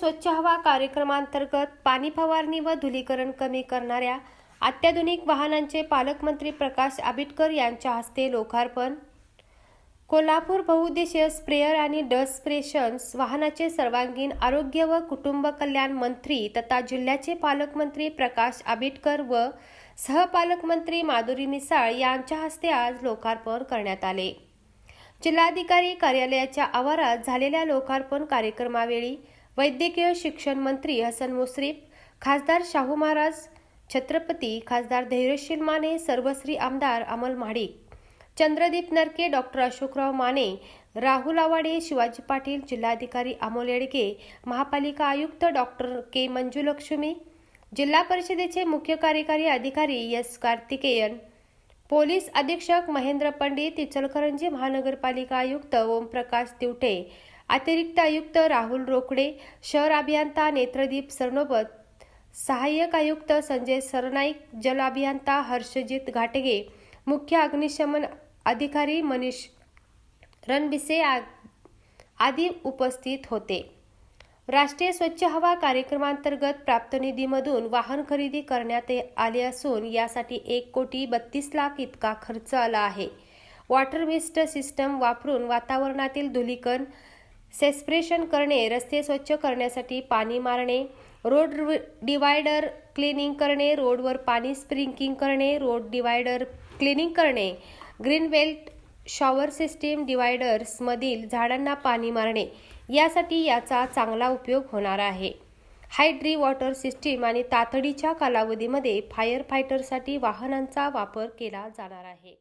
स्वच्छ हवा कार्यक्रमांतर्गत पाणी फवारणी व धुलीकरण कमी करणाऱ्या अत्याधुनिक वाहनांचे पालकमंत्री प्रकाश आंबेडकर यांच्या हस्ते लोकार्पण. कोल्हापूर बहुउद्देशीय स्प्रेयर आणि डस्ट स्प्रेशन्स वाहनाचे सर्वांगीण आरोग्य व कुटुंब कल्याण मंत्री तथा जिल्ह्याचे पालकमंत्री प्रकाश आंबेडकर व सहपालकमंत्री माधुरी मिसाळ यांच्या हस्ते आज लोकार्पण करण्यात आले. जिल्हाधिकारी कार्यालयाच्या आवारात झालेल्या लोकार्पण कार्यक्रमावेळी वैद्यकीय शिक्षण मंत्री हसन मुश्रीफ खासदार शाहू महाराज छत्रपती खासदार धैर्यशील माने सर्वश्री आमदार अमल महाडिक चंद्रदीप नरके डॉक्टर अशोकराव माने राहुल आवाडे शिवाजी पाटील जिल्हाधिकारी अमोल येडगे महापालिका आयुक्त डॉक्टर के मंजुलक्ष्मी जिल्हा परिषदेचे मुख्य कार्यकारी अधिकारी एस कार्तिकेयन पोलीस अधीक्षक महेंद्र पंडित इचलकरंजी महानगरपालिका आयुक्त ओमप्रकाश दिवटे अतिरिक्त आयुक्त राहुल रोकडे शहर अभियंता नेत्रदीप सरनोबत सहाय्यक आयुक्त संजय सरनाईक जल अभियंता हर्षजित घाटगे मुख्य अग्निशमन अधिकारी मनीष रणबिसे आ- आदी उपस्थित होते. राष्ट्रीय स्वच्छ हवा कार्यक्रमांतर्गत प्राप्त निधीमधून वाहन खरेदी करण्यात आले असून यासाठी एक कोटी बत्तीस लाख इतका खर्च आला आहे. वॉटर मिस्ट सिस्टम वापरून वातावरणातील धुलीकण सेस्प्रेशन करणे रस्ते स्वच्छ करण्यासाठी पाणी मारणे रोड डिवायडर क्लिनिंग करणे रोडवर पाणी स्प्रिंकिंग करणे रोड डिवायडर क्लिनिंग करणे ग्रीन बेल्ट शॉवर सिस्टीम डिवायडर्समधील झाडांना पाणी मारणे यासाठी याचा चांगला उपयोग होणार आहे. हायड्री वॉटर सिस्टीम आणि तातडीच्या कालावधीमध्ये फायर फायटरसाठी वाहनांचा वापर केला जाणार आहे.